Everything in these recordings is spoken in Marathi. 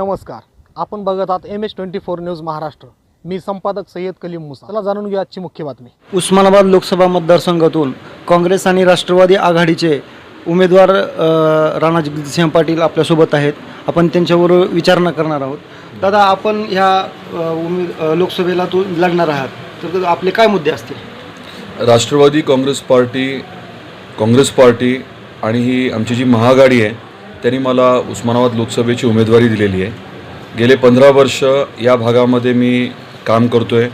नमस्कार. आपण बघत आहात M H twenty four news Maharashtra. मी संपादक सय्यद कलीम मुसा. चला जाणून घेऊ आजची मुख्य बातमी. उस्मानाबाद लोकसभा मतदारसंघातून काँग्रेस आणि राष्ट्रवादी आघाडीचे उमेदवार राणा जगजितसिंह पाटील आपल्यासोबत आहेत. आपण त्यांच्यावर विचारणा करणार आहोत. दादा आपण ह्या उमेद लोकसभेला तो लढणार आहात. तर आपले काय मुद्दे असतील? राष्ट्रवादी काँग्रेस पार्टी काँग्रेस पार्टी आणि ही आमची जी महाआघाडी आहे त्यांनी मला उस्मानाबाद लोकसभेची उमेदवारी दिलेली आहे. गेले पंधरा वर्ष या भागामध्ये मी काम करतो आहे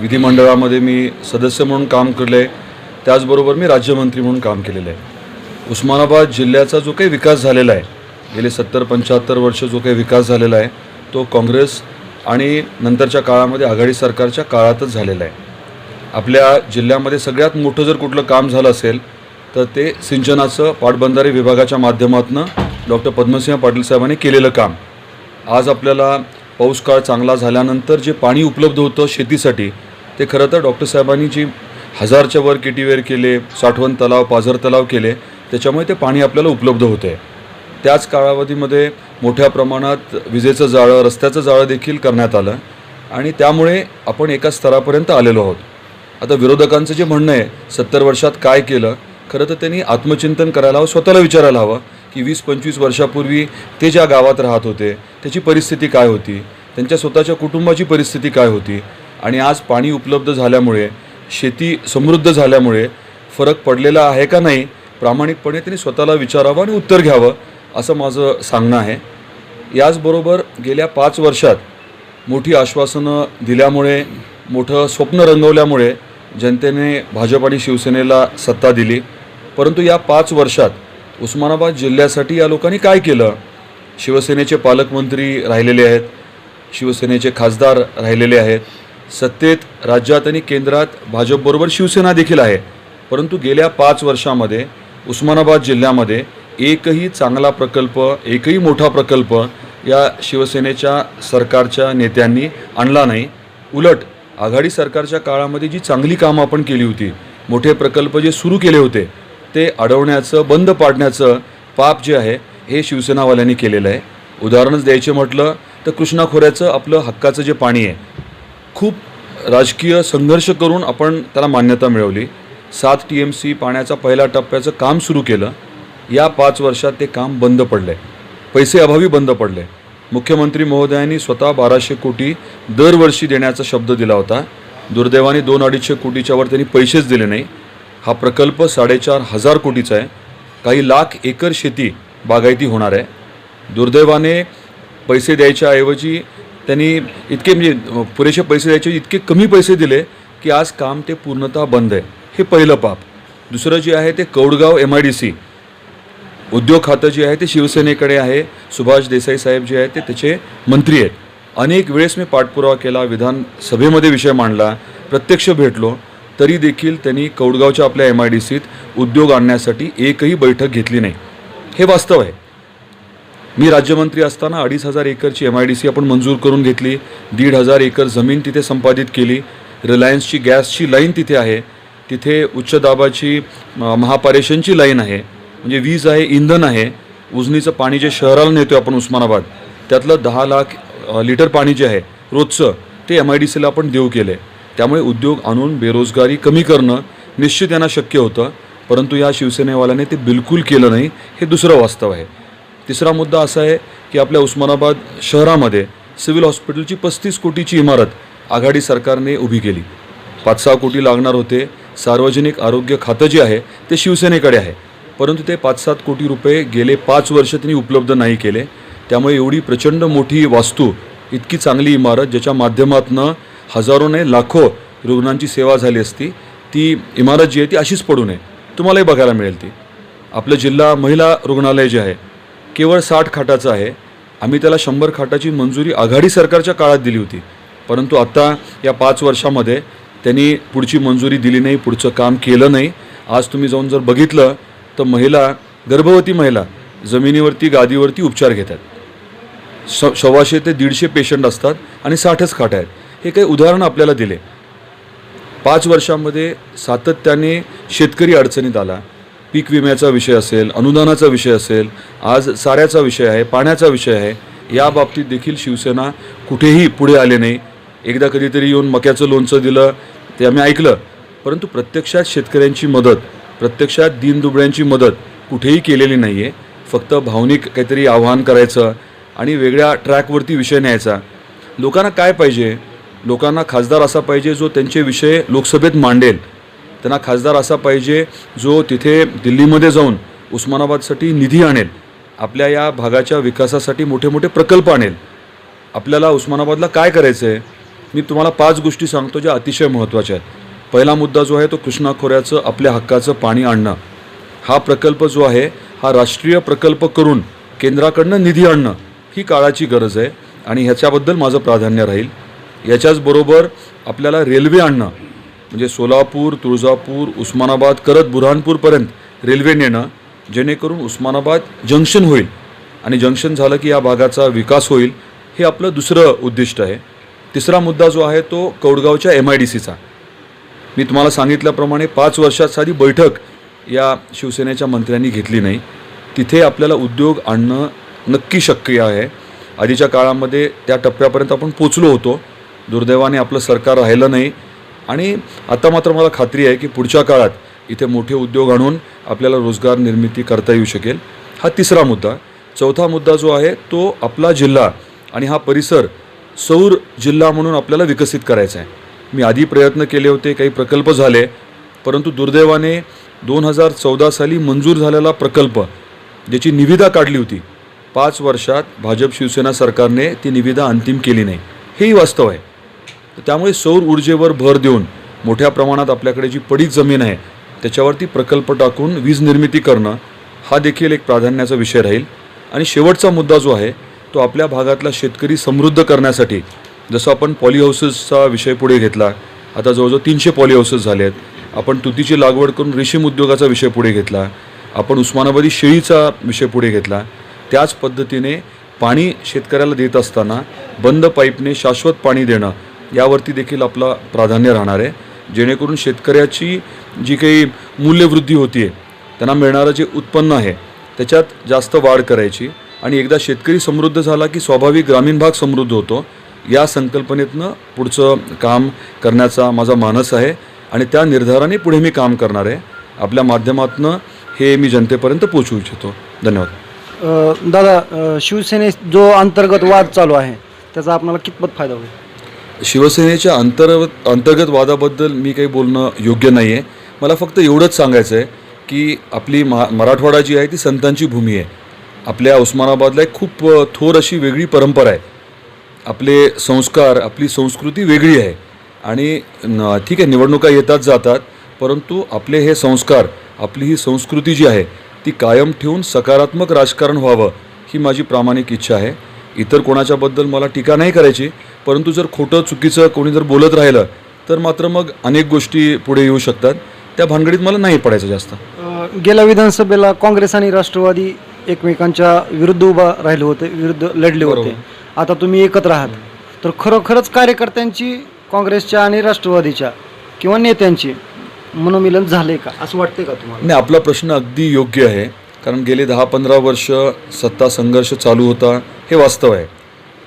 विधिमंडळामध्ये मी सदस्य म्हणून काम केलं आहे त्याचबरोबर मी राज्यमंत्री म्हणून काम केलेलं आहे. उस्मानाबाद जिल्ह्याचा जो काही विकास झालेला आहे गेले सत्तर पंच्याहत्तर वर्ष जो काही विकास झालेला आहे तो काँग्रेस आणि नंतरच्या काळामध्ये आघाडी सरकारच्या काळातच झालेला आहे. आपल्या जिल्ह्यामध्ये सगळ्यात मोठं जर कुठलं काम झालं असेल तर ते सिंचनाचं पाटबंधारे विभागाच्या माध्यमातून डॉक्टर पद्मसिंह पाटील साहेबांनी केलेलं काम. आज आपल्याला पाऊस काळ चांगला झाल्यानंतर जे पाणी उपलब्ध होतं शेतीसाठी ते खरं तर डॉक्टर साहेबांनी जी हजारच्या वर केटीवेर केले साठवण तलाव पाझर तलाव केले त्याच्यामुळे ते पाणी आपल्याला उपलब्ध होते आहे त्याच कालावधीमध्ये मोठ्या प्रमाणात विजेचं जाळं रस्त्याचं जाळं देखील करण्यात आलं आणि त्यामुळे आपण एका स्तरापर्यंत आलेलो आहोत. आता विरोधकांचं जे म्हणणं आहे सत्तर वर्षात काय केलं खरं तर त्यांनी आत्मचिंतन करायला हवं स्वतःला विचारायला हवं. की वीस पंचवीस वर्षापूर्वी ते ज्या गावात राहत होते त्याची परिस्थिती काय होती? त्यांच्या स्वतःच्या कुटुंबाची परिस्थिती काय होती? आणि आज पाणी उपलब्ध झाल्यामुळे शेती समृद्ध झाल्यामुळे फरक पडलेला आहे का नाही प्रामाणिकपणे त्यांनी स्वतःला विचारावं आणि उत्तर घ्यावं असं माझं सांगणं आहे. याचबरोबर गेल्या पाच वर्षात मोठी आश्वासनं दिल्यामुळे मोठं स्वप्न रंगवल्यामुळे जनतेने भाजप आणि शिवसेनेला सत्ता दिली. परंतु या पाच वर्षात उस्मानाबाद जिल्ह्यासाठी या लोकांनी काय केलं? शिवसेनेचे पालकमंत्री राहिलेले आहेत शिवसेनेचे खासदार राहिलेले आहेत. सत्तेत राज्यात आणि केंद्रात भाजपबरोबर शिवसेना देखील आहे. परंतु गेल्या पाच वर्षामध्ये उस्मानाबाद जिल्ह्यामध्ये एकही चांगला प्रकल्प एकही मोठा प्रकल्प या शिवसेनेच्या सरकारच्या नेत्यांनी आणला नाही. उलट आघाडी सरकारच्या काळामध्ये जी चांगली कामं आपण केली होती मोठे प्रकल्प जे सुरू केले होते ते अडवण्याचं बंद पाडण्याचं पाप जे आहे हे शिवसेनावाल्यांनी केलेलं आहे. उदाहरणच द्यायचे म्हटलं तर कृष्णा खोऱ्याचं आपलं हक्काचं जे पाणी आहे खूप राजकीय संघर्ष करून आपण त्याला मान्यता मिळवली. सात टी एम सी पाण्याचा पहिल्या टप्प्याचं काम सुरू केलं. या पाच वर्षात ते काम बंद पडलं आहे पैसे अभावी बंद पडले. मुख्यमंत्री महोदयांनी स्वतः बाराशे कोटी दरवर्षी देण्याचा शब्द दिला होता. दुर्दैवाने दोन अडीचशे कोटीच्यावर त्यांनी पैसेच दिले नाही. हा प्रकल्प साडेचार हजार कोटीचा आहे. काही लाख एकर शेती बागायती होणार आहे. दुर्दैवाने पैसे द्यायच्याऐवजी त्यांनी इतके म्हणजे पुरेसे पैसे द्यायचे इतके कमी पैसे दिले की आज काम ते पूर्णतः बंद आहे. हे पहिलं पाप. दुसरं जे आहे ते Kaudgaon M I D C उद्योग खातं जे आहे ते शिवसेनेकडे आहे. सुभाष देसाई साहेब जे आहेत ते त्याचे मंत्री आहेत. अनेक वेळेस मी पाठपुरावा केला विधानसभेमध्ये विषय मांडला प्रत्यक्ष भेटलो. तरी देखील त्यांनी कौडगावच्या आपल्या एम आय डी सीत उद्योग आणण्यासाठी एकही बैठक घेतली नाही. हे वास्तव आहे. मी राज्यमंत्री असताना अडीच हजार एकरची एम आय डी सी आपण मंजूर करून घेतली दीड हजार एकर जमीन तिथे संपादित केली रिलायन्सची गॅसची लाईन तिथे आहे तिथे उच्च दाबाची महापारेशनची महापारेषणची लाईन आहे म्हणजे वीज आहे इंधन आहे उजनीचं पाणी जे शहराला नेतो आपण उस्मानाबाद त्यातलं दहा लाख लिटर पाणी जे आहे रोजचं ते एम आय डी सीला आपण देऊ केलं आहे त्यामुळे उद्योग आणून बेरोजगारी कमी करणं निश्चित यांना शक्य होतं. परंतु या शिवसेनेवाल्याने ते बिलकुल केलं नाही हे दुसरं वास्तव आहे. तिसरा मुद्दा असा आहे की आपल्या उस्मानाबाद शहरामध्ये सिव्हिल हॉस्पिटलची पस्तीस कोटीची इमारत आघाडी सरकारने उभी केली. पाच सहा कोटी लागणार होते सार्वजनिक आरोग्य खातं जे आहे ते शिवसेनेकडे आहे. परंतु ते पाच सात कोटी रुपये गेले पाच वर्ष त्यांनी उपलब्ध नाही केले. त्यामुळे एवढी प्रचंड मोठी वास्तू इतकी चांगली इमारत ज्याच्या माध्यमातनं हजारो नाही लाखो रुग्णांची सेवा झाली असती ती इमारत जी आहे ती अशीच पडू नये. तुम्हालाही बघायला मिळेल ती. आपलं जिल्हा महिला रुग्णालय जे आहे केवळ साठ खाटाचं आहे. आम्ही त्याला शंभर खाटाची मंजुरी आघाडी सरकारच्या काळात दिली होती. परंतु आत्ता या पाच वर्षामध्ये त्यांनी पुढची मंजुरी दिली नाही पुढचं काम केलं नाही. आज तुम्ही जाऊन जर बघितलं तर महिला गर्भवती महिला जमिनीवरती गादीवरती उपचार घेतात. स सव्वाशे ते दीडशे पेशंट असतात आणि साठच खाट आहेत. हे काही उदाहरण आपल्याला दिले. पाच वर्षामध्ये सातत्याने शेतकरी अडचणीत आला. पीक विम्याचा विषय असेल अनुदानाचा विषय असेल आज साऱ्याचा विषय आहे पाण्याचा विषय आहे या बाबतीत देखील शिवसेना कुठेही पुढे आले नाही. एकदा कधीतरी येऊन मक्याचं लोणचं दिलं ते आम्ही ऐकलं. परंतु प्रत्यक्षात शेतकऱ्यांची मदत प्रत्यक्षात दीनदुबळ्यांची मदत कुठेही केलेली नाही आहे फक्त भावनिक काहीतरी आव्हान करायचं आणि वेगळ्या ट्रॅकवरती विषय न्यायचा. लोकांना काय पाहिजे? लोकांना खासदार असा पाहिजे जो त्यांचे विषय लोकसभेत मांडेल. त्यांना खासदार असा पाहिजे जो तिथे दिल्लीमध्ये जाऊन उस्मानाबादसाठी निधी आणेल. आपल्या या भागाच्या विकासासाठी मोठे मोठे प्रकल्प आणेल. आपल्याला उस्मानाबादला काय करायचं आहे? मी तुम्हाला पाच गोष्टी सांगतो ज्या अतिशय महत्त्वाच्या आहेत. पहिला मुद्दा जो आहे तो कृष्णा खोऱ्याचं आपल्या हक्काचं पाणी आणणं. हा प्रकल्प जो आहे हा राष्ट्रीय प्रकल्प करून केंद्राकडनं निधी आणणं ही काळाची गरज आहे आणि ह्याच्याबद्दल माझं प्राधान्य राहील. याच्याचबरोबर आपल्याला रेल्वे आणणं म्हणजे सोलापूर तुळजापूर उस्मानाबाद करत बुरहानपूरपर्यंत रेल्वे नेणं जेणेकरून उस्मानाबाद जंक्शन होईल आणि जंक्शन झालं की या भागाचा विकास होईल हे आपलं दुसरं उद्दिष्ट आहे. तिसरा मुद्दा जो आहे तो कौडगावच्या एम आय डी सीचा मी तुम्हाला सांगितल्याप्रमाणे पाच वर्षात साधी बैठक या शिवसेनेच्या मंत्र्यांनी घेतली नाही. तिथे आपल्याला उद्योग आणणं नक्की शक्य आहे. आधीच्या काळामध्ये त्या टप्प्यापर्यंत आपण पोचलो होतो. दुर्दैवाने आपलं सरकार राहिलं नाही. आणि आता मात्र मला खात्री आहे की पुढच्या काळात इथे मोठे उद्योग आणून आपल्याला रोजगार निर्मिती करता येऊ शकेल. हा तिसरा मुद्दा. चौथा मुद्दा जो आहे तो आपला जिल्हा आणि हा परिसर सौर जिल्हा म्हणून आपल्याला विकसित करायचा आहे. मी आधी प्रयत्न केले होते काही प्रकल्प झाले परंतु दुर्दैवाने दोन हजार चौदा साली मंजूर झालेला प्रकल्प ज्याची निविदा काढली होती पाच वर्षात भाजप शिवसेना सरकारने ती निविदा अंतिम केली नाही. हेही वास्तव आहे. त्यामुळे सौर ऊर्जेवर भर देऊन मोठ्या प्रमाणात आपल्याकडे जी पडीक जमीन आहे त्याच्यावरती प्रकल्प टाकून वीज निर्मिती करणं हा देखील एक प्राधान्याचा विषय राहील. आणि शेवटचा मुद्दा जो आहे तो आपल्या भागातला शेतकरी समृद्ध करण्यासाठी जसं आपण पॉली हाऊसेसचा विषय पुढे घेतला आता जवळजवळ तीनशे पॉली हाऊसेस झाले आहेत. आपण तुतीची लागवड करून रेशीम उद्योगाचा विषय पुढे घेतला आपण उस्मानाबादी शेळीचा विषय पुढे घेतला. त्याच पद्धतीने पाणी शेतकऱ्याला देत असताना बंद पाईपने शाश्वत पाणी देणं यावरती देखील आपला प्राधान्य राहणार आहे. जेणेकरून शेतकऱ्याची जी काही मूल्यवृद्धी होती आहे त्यांना मिळणारं जे उत्पन्न आहे त्याच्यात जास्त वाढ करायची. आणि एकदा शेतकरी समृद्ध झाला की स्वाभाविक ग्रामीण भाग समृद्ध होतो या संकल्पनेतनं पुढचं काम करण्याचा माझा मानस आहे. आणि त्या निर्धाराने पुढे मी काम करणार आहे. आपल्या माध्यमातनं हे मी जनतेपर्यंत पोचवू इच्छितो. धन्यवाद. दादा शिवसेने जो अंतर्गत वाद चालू आहे त्याचा आपल्याला कितपत फायदा होईल? शिवसेनेच्या अंतर अंतर्गत वादाबद्दल मी काही बोलणं योग्य नाही आहे मला फक्त एवढंच सांगायचं आहे की आपली महा मराठवाडा जी आहे ती संतांची भूमी आहे. आपल्या उस्मानाबादला एक खूप थोर अशी वेगळी परंपरा आहे. आपले संस्कार आपली संस्कृती वेगळी आहे. आणि ठीक आहे निवडणुका येतात जातात परंतु आपले हे संस्कार आपली ही संस्कृती जी आहे ती कायम ठेवून सकारात्मक राजकारण व्हावं ही माझी प्रामाणिक इच्छा आहे. इतर कोणाच्याबद्दल मला टीका नाही करायची परंतु जर खोटं चुकीचं कोणी जर बोलत राहिलं तर मात्र मग अनेक गोष्टी पुढे येऊ शकतात. त्या भानगडीत मला नाही पडायचं जास्त. गेल्या विधानसभेला काँग्रेस आणि राष्ट्रवादी एकमेकांच्या विरुद्ध उभा राहिले होते विरुद्ध लढले होते. आता तुम्ही एकत्र आहात. तर खरोखरच कार्यकर्त्यांची काँग्रेसच्या आणि राष्ट्रवादीच्या किंवा नेत्यांची मनोमिलन झाले का? असं वाटते का तुम्हाला? नाही आपला प्रश्न अगदी योग्य आहे. कारण गेले दहा पंधरा वर्ष सत्ता संघर्ष चालू होता हे वास्तव आहे.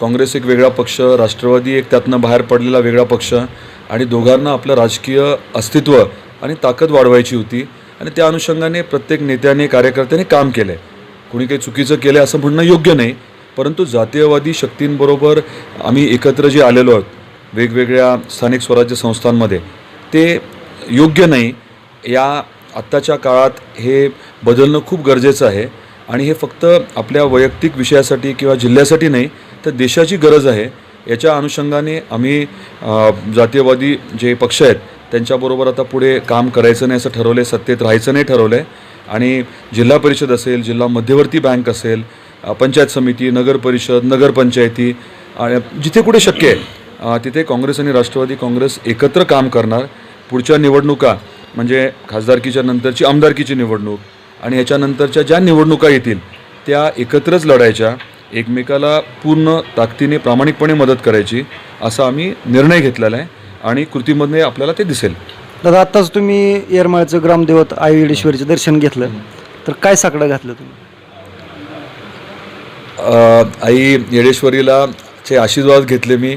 काँग्रेस एक वेगळा पक्ष राष्ट्रवादी एक त्यातनं बाहेर पडलेला वेगळा पक्ष आणि दोघांना आपलं राजकीय अस्तित्व आणि ताकद वाढवायची होती आणि त्या अनुषंगाने प्रत्येक नेत्याने कार्यकर्त्याने काम केलं आहे कोणी काही चुकीचं केलं आहे असं म्हणणं योग्य नाही परंतु जातीयवादी शक्तींबरोबर आम्ही एकत्र जे आलेलो आहोत वेगवेगळ्या स्थानिक स्वराज्य संस्थांमध्ये ते योग्य नाही. या आत्ताच्या काळात हे बदलणं खूप गरजेचं आहे. आणि हे फक्त आपल्या वैयक्तिक विषयासाठी किंवा जिल्ह्यासाठी नाही तर देशाची गरज आहे. याच्या अनुषंगाने आम्ही जातीयवादी जे पक्ष आहेत त्यांच्याबरोबर आता पुढे काम करायचं नाही असं ठरवलं आहे सत्तेत राहायचं नाही ठरवलं आहे आणि जिल्हा परिषद असेल जिल्हा मध्यवर्ती बँक असेल पंचायत समिती नगर परिषद नगरपंचायती आणि जिथे कुठे शक्य आहे तिथे काँग्रेस आणि राष्ट्रवादी काँग्रेस एकत्र काम करणार. पुढच्या निवडणुका म्हणजे खासदारकीच्या नंतरची आमदारकीची निवडणूक आणि ह्याच्यानंतरच्या ज्या निवडणुका येतील त्या एकत्रच लढायच्या एकमेकाला पूर्ण ताकदीने प्रामाणिकपणे मदत करायची असा आम्ही निर्णय घेतलेला आहे आणि कृतीमध्ये आपल्याला ते दिसेल. दादा आत्ताच तुम्ही येरमाळ्याचं ग्रामदेवत आई विडेश्वरीचं दर्शन घेतलं. तर काय साकडं घातलं तुम्ही? आई येडेश्वरीला चे आशीर्वाद घेतले मी.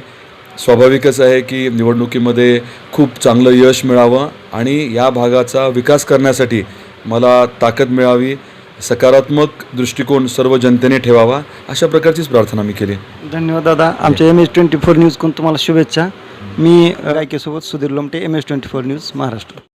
स्वाभाविकच आहे की निवडणुकीमध्ये खूप चांगलं यश मिळावं आणि या भागाचा विकास करण्यासाठी मला ताकद मिळावी सकारात्मक दृष्टिकोन सर्व जनतेने ठेवावा अशा प्रकारचीच प्रार्थना मी केली. धन्यवाद दादा. आमच्या एम एस ट्वेंटी फोर न्यूजकडून तुम्हाला शुभेच्छा. मी गायकेसोबत Sudhir Lomte M S twenty four news Maharashtra.